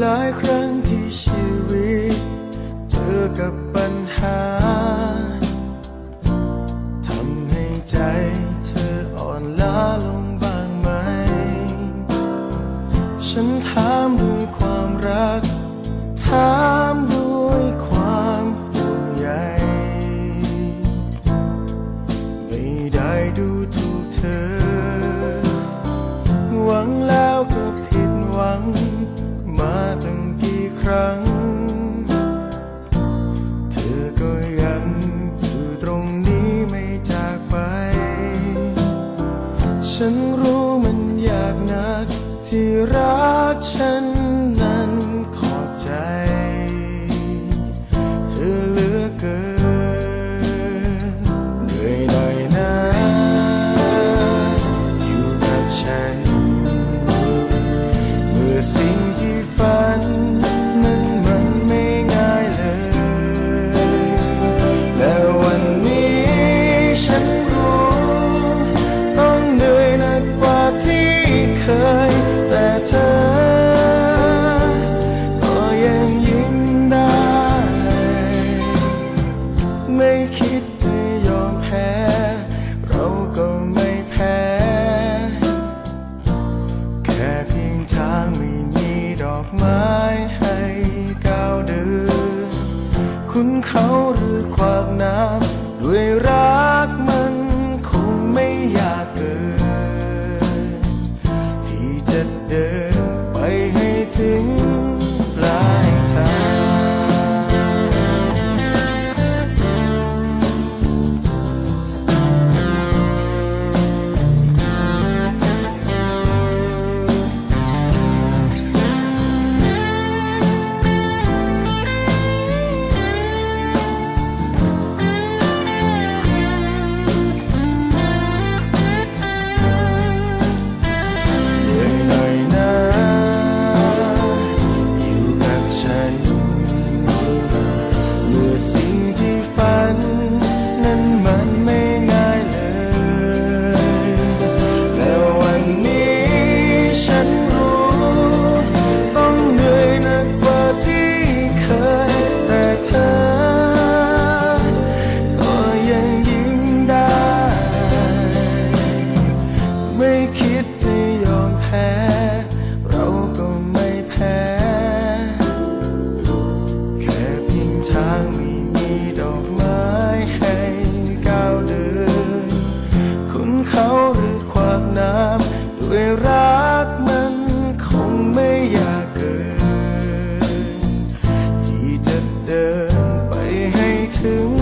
หลายครั้งที่ชีวิต เจอกับปัญหาทำให้ใจเธออ่อนล้าลงบ้างไหม ฉันถามด้วยความรักถาม ฉันรู้มันยากนักที่รักฉัน ไม่คิดจะยอมแพ้ เราก็ไม่แพ้ แค่เพียงทางไม่มีดอกไม้ให้ก้าวเดินคุณเขาหรือขวากน้ำด้วยรักมัน หรือขวากน้ำด้วยรักมันคงไม่อยากเกิน ที่จะเดินไปให้ถึง